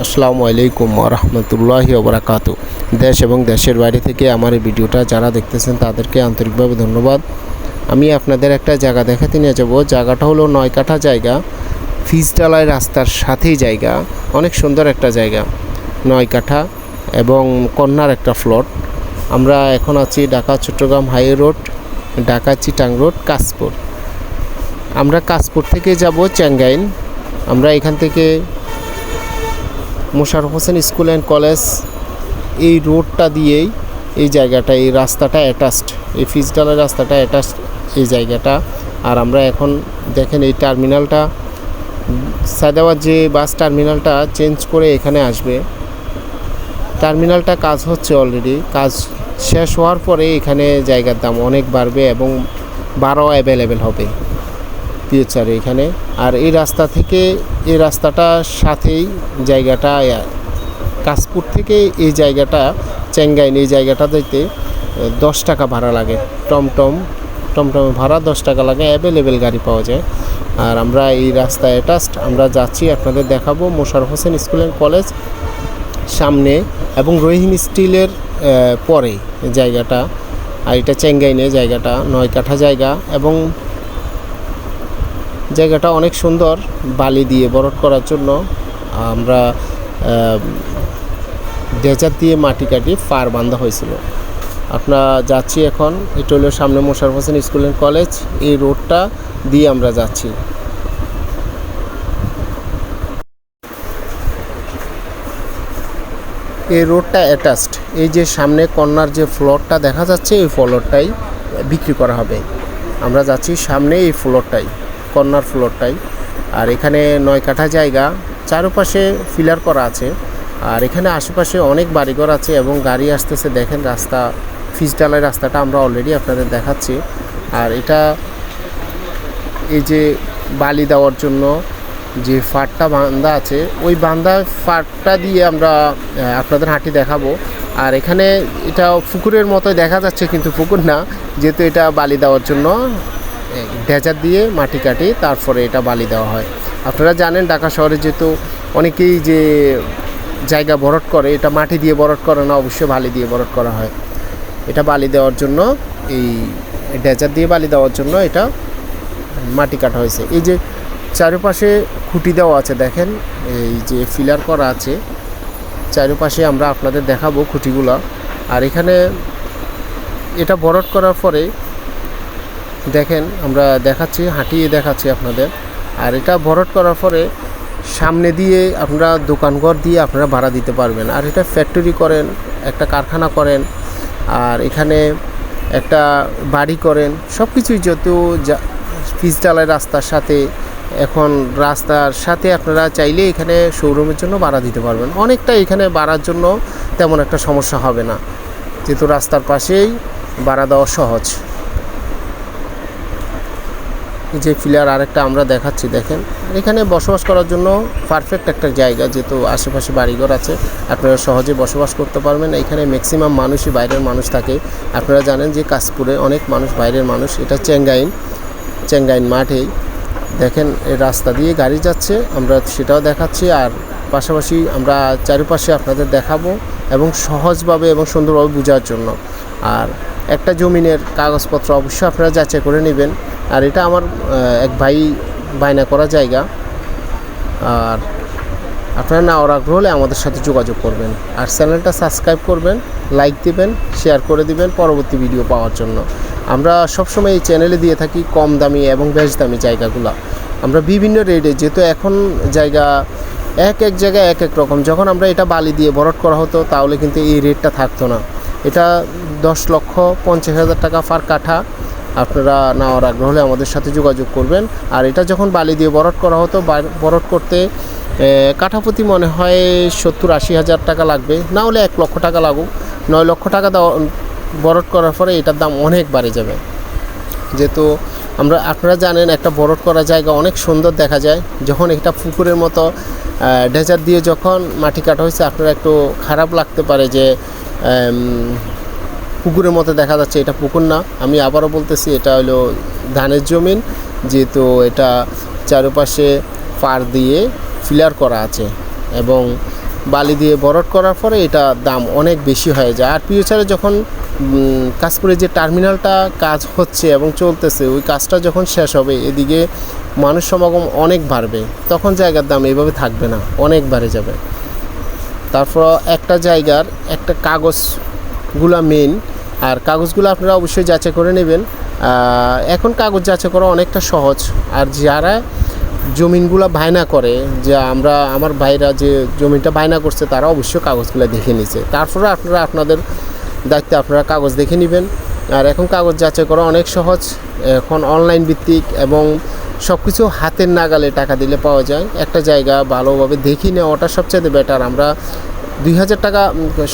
আসসালামু আলাইকুম রহমতুল্লাহি ওবরাকাত দেশ এবং দেশের বাইরে থেকে আমার এই ভিডিওটা যারা দেখতেছেন তাদেরকে আন্তরিকভাবে ধন্যবাদ। আমি আপনাদের একটা জায়গা দেখাতে নিয়ে যাব। জায়গাটা হলো নয় কাঠা জায়গা। ফিজডালাই রাস্তার সাথেই জায়গা। অনেক সুন্দর একটা জায়গা। নয় কাঠা এবং কন্যার একটা ফ্লট। আমরা এখন আছি Dhaka, Chattogram highway road, Dhaka, Chittagong road, Kashpur. আমরা কাশপুর থেকে যাব চ্যাঙ্গাইন আমরা এখান থেকে Mosharraf Hossain school and college, এই রোডটা দিয়েই এই জায়গাটা, এই রাস্তাটা অ্যাটাচড এই ফিজডালের রাস্তাটা অ্যাটাচড এই জায়গাটা। আর আমরা এখন দেখেন এই টার্মিনালটা সায়দাবাদ যে বাস টার্মিনালটা চেঞ্জ করে এখানে আসবে। টার্মিনালটা কাজ হচ্ছে অলরেডি কাজ শেষ হওয়ার পরে এখানে জায়গার দাম অনেক বাড়বে এবং বারো অ্যাভেলেবেল হবে। ফিউচারে এখানে। আর এই রাস্তা থেকে, এই রাস্তাটার সাথেই জায়গাটা কাশপুর থেকে এই জায়গাটা চেঙ্গাইন এই জায়গাটা যেতে দশ টাকা ভাড়া লাগে। টমটম, টমটমে ভাড়া দশ টাকা লাগে অ্যাভেলেবেল গাড়ি পাওয়া যায়। আর আমরা এই রাস্তায় অ্যাটাচড আমরা যাচ্ছি, আপনাদের দেখাবো Mosharraf Hossain school and college সামনে এবং রহিম স্টিলের পরে জায়গাটা। আর এটা চেঙ্গাইনে জায়গাটা, নয় কাঠা জায়গা এবং জায়গাটা অনেক সুন্দর, বালি দিয়ে বরট করার জন্য। আমরা ডেজার দিয়ে মাটি কাটি ফার বান্ধা হয়েছিল। আপনারা যাচ্ছি এখন, এটা হলো সামনে Mosharraf Hossain school and college, এই রোডটা দিয়ে আমরা যাচ্ছি। এই রোডটা অ্যাটাচড, এই যে সামনে কর্নার যে ফ্লোরটা দেখা যাচ্ছে, এই ফ্লোরটাই বিক্রি করা হবে। আমরা যাচ্ছি সামনে এই ফ্লোরটাই। কর্নার ফ্লোরটাই। আর এখানে নয় কাঠা জায়গা, চারপাশে ফিলার করা আছে। আর এখানে আশেপাশে অনেক বাড়িঘর আছে এবং গাড়ি আসতেছে। দেখেন রাস্তা ফিজডালের রাস্তাটা আমরা অলরেডি আপনাদের দেখাচ্ছি। আর এটা এই যে বালি দেওয়ার জন্য যে ফাটটা বান্দা আছে, ওই বান্দা ফাটটা দিয়ে আমরা আপনাদের হাঁটি দেখাবো। আর এখানে এটা পুকুরের মতো দেখা যাচ্ছে, কিন্তু পুকুর না, যেহেতু এটা বালি দেওয়ার জন্য। ডেজার দিয়ে মাটি কাটি তারপরে এটা বালি দেওয়া হয়। আপনারা জানেন ঢাকা শহরে যেহেতু অনেকেই যে জায়গা বরট করে, এটা মাটি দিয়ে বরট করে না, অবশ্যই বালি দিয়ে বরট করা হয়। এটা বালি দেওয়ার জন্য, এই ডেজার দিয়ে বালি দেওয়ার জন্য এটা মাটি কাটা হয়েছে। এই যে চারপাশে খুঁটি দেওয়া আছে, দেখেন, এই যে ফিলার করা আছে, চারপাশে আমরা আপনাদের দেখাবো খুঁটিগুলো। আর এখানে এটা বরট করার পরে দেখেন, আমরা দেখাচ্ছি, হাঁটিয়ে দেখাচ্ছি আপনাদের। আর এটা ভরট করার পরে সামনে দিয়ে আপনারা দোকানঘর দিয়ে আপনারা ভাড়া দিতে পারবেন। আর এটা ফ্যাক্টরি করেন, একটা কারখানা করেন, আর এখানে একটা বাড়ি করেন সব কিছুই যত যা পিচডালাই রাস্তার সাথে, এখন রাস্তার সাথে আপনারা চাইলে এখানে শোরুমের জন্য ভাড়া দিতে পারবেন। অনেকটা এখানে বাড়ার জন্য তেমন একটা সমস্যা হবে না। যেহেতু রাস্তার পাশেই ভাড়া দেওয়া সহজ। যে ফিলার আরেকটা আমরা দেখাচ্ছি, দেখেন। এখানে বসবাস করার জন্য পারফেক্ট একটা জায়গা, যেহেতু আশেপাশে বাড়িঘর আছে, আপনারা সহজে বসবাস করতে পারবেন। এখানে ম্যাক্সিমাম মানুষই বাইরের মানুষ থাকে। আপনারা জানেন যে কাশপুরে অনেক মানুষ বাইরের মানুষ, এটা চেঙ্গাইন চেঙ্গাইন মাঠেই। দেখেন রাস্তা দিয়ে গাড়ি যাচ্ছে, আমরা সেটাও দেখাচ্ছি। আর পাশাপাশি আমরা চারিপাশে আপনাদের দেখাবো এবং সহজভাবে এবং সুন্দরভাবে বোঝার জন্য। আর একটা জমিনের কাগজপত্র অবশ্যই আপনারা যাচাই করে নেবেন। আর এটা আমার এক ভাই বায়না করা জায়গা। আর আপনারা না আগ্রহ হলে আমাদের সাথে যোগাযোগ করবেন। আর চ্যানেলটা সাবস্ক্রাইব করবেন, লাইক দিবেন, শেয়ার করে দিবেন পরবর্তী ভিডিও পাওয়ার জন্য। আমরা সবসময় এই চ্যানেলে দিয়ে থাকি কম দামি এবং বেশ দামি জায়গাগুলো। আমরা বিভিন্ন রেটে যেহেতু এখন জায়গা এক এক জায়গায় এক এক রকম, যখন আমরা এটা বালি দিয়ে ভরট করা হতো, তাহলে কিন্তু এই রেটটা থাকতো না। এটা দশ লক্ষ পঞ্চাশ হাজার টাকা ফার কাঠা। আপনারা নেওয়ার আগ্রহ হলে আমাদের সাথে যোগাযোগ করবেন। আর এটা যখন বালি দিয়ে বরট করা হতো বরট করতে এ, কাঠাপ্রতি মনে হয় সত্তর আশি হাজার টাকা লাগবে। না হলে এক লক্ষ টাকা লাগুক। নয় লক্ষ টাকা বরট করার পরে এটার দাম অনেক বাড়ে যাবে। যেহেতু আমরা আপনারা জানেন একটা বরট করা জায়গা অনেক সুন্দর দেখা যায়। যখন এটা পুকুরের মতো ডেজার দিয়ে যখন মাটি কাটা হয়েছে আপনারা একটু খারাপ লাগতে পারে যে পুকুরের মতো দেখা যাচ্ছে এটা পুকুর না। আমি আবারও বলতেছি এটা হলো ধানের জমিন যেহেতু এটা চারপাশে পার দিয়ে ফিলার করা আছে এবং বালি দিয়ে বরট করার পরে এটা দাম অনেক বেশি হয়ে যায়। আর ফিউচারে যখন উম, কাশপুরে যে টার্মিনালটা কাজ হচ্ছে এবং চলতেছে ওই কাজটা যখন শেষ হবে এদিকে মানুষ সমাগম অনেক বাড়বে। তখন জায়গার দাম এভাবে থাকবে না অনেক বাড়ে যাবে। তারপর একটা জায়গার একটা কাগজগুলা মেন আর কাগজগুলো আপনারা অবশ্যই যাচাই করে নেবেন। এখন কাগজ যাচাই করা অনেকটা সহজ। আর যারা জমিনগুলো বায়না করে, যে আমরা, আমার ভাইরা যে জমিটা বায়না করছে, তারা অবশ্যই কাগজগুলো দেখে নিছে তারপরে আপনারা আপনাদের দায়িত্বে আপনারা কাগজ দেখে নেবেন। আর এখন কাগজ যাচাই করা অনেক সহজ। এখন অনলাইন ভিত্তিক এবং সব কিছু হাতের নাগালে টাকা দিলে পাওয়া যায়। একটা জায়গা ভালোভাবে দেখি নেওয়াটা সবচেয়ে বেটার আমরা দুই হাজার টাকা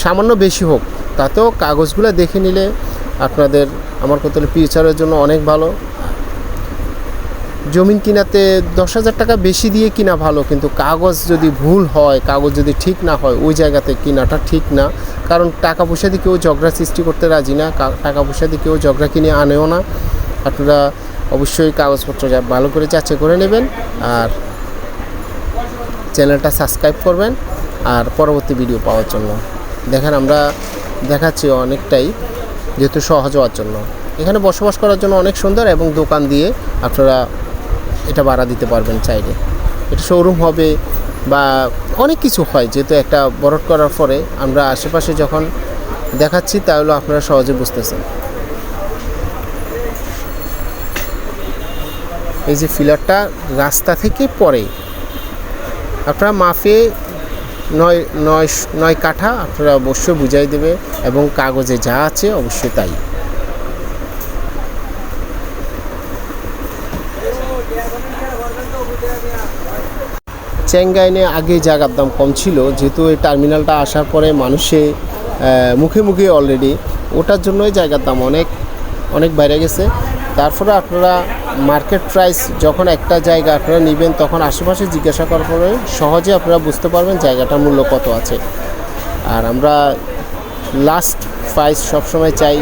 সামান্য বেশি হোক, তাতেও কাগজগুলো দেখে নিলে আপনাদের আমার কথা ফিউচারের জন্য অনেক ভালো। জমিন কিনাতে দশ হাজার টাকা বেশি দিয়ে কিনা ভালো, কিন্তু কাগজ যদি ভুল হয়, কাগজ যদি ঠিক না হয়, ওই জায়গাতে কিনাটা ঠিক না। কারণ টাকা পয়সা দিয়ে কেউ ঝগড়া সৃষ্টি করতে রাজি না টাকা পয়সা দিয়ে কেউ ঝগড়া কিনে আনেও না। আপনারা অবশ্যই কাগজপত্র যা ভালো করে যাচাই করে নেবেন, আর চ্যানেলটা সাবস্ক্রাইব করবেন। আর পরবর্তী ভিডিও পাওয়ার জন্য। দেখেন, আমরা দেখাচ্ছি অনেকটাই যেহেতু সহজ হওয়ার জন্য। এখানে বসবাস করার জন্য অনেক সুন্দর এবং দোকান দিয়ে আপনারা এটা ভাড়া দিতে পারবেন চাইলে। এটা শোরুম হবে বা অনেক কিছু হয়, যেহেতু একটা বরট করার পরে আমরা আশেপাশে যখন দেখাচ্ছি, তাহলে আপনারা সহজে বুঝতেছেন। এই যে ফিলারটা রাস্তা থেকে পরে আপনারা মাফে নয় নয় নয় কাঠা আপনারা অবশ্যই বুঝাই দেবে এবং কাগজে যা আছে অবশ্যই তাই। চেঙ্গাইনে আগে জায়গার দাম কম ছিল, যেহেতু এই টার্মিনালটা আসার পরে মানুষে মুখে মুখে অলরেডি ওটার জন্যই জায়গার দাম অনেক অনেক বাইরে গেছে। তারপরে আপনারা মার্কেট প্রাইস যখন একটা জায়গা আপনারা নেবেন, তখন আশেপাশে জিজ্ঞাসা করার পরে সহজে আপনারা বুঝতে পারবেন জায়গাটার মূল্য কত আছে। আর আমরা লাস্ট প্রাইস সবসময় চাই।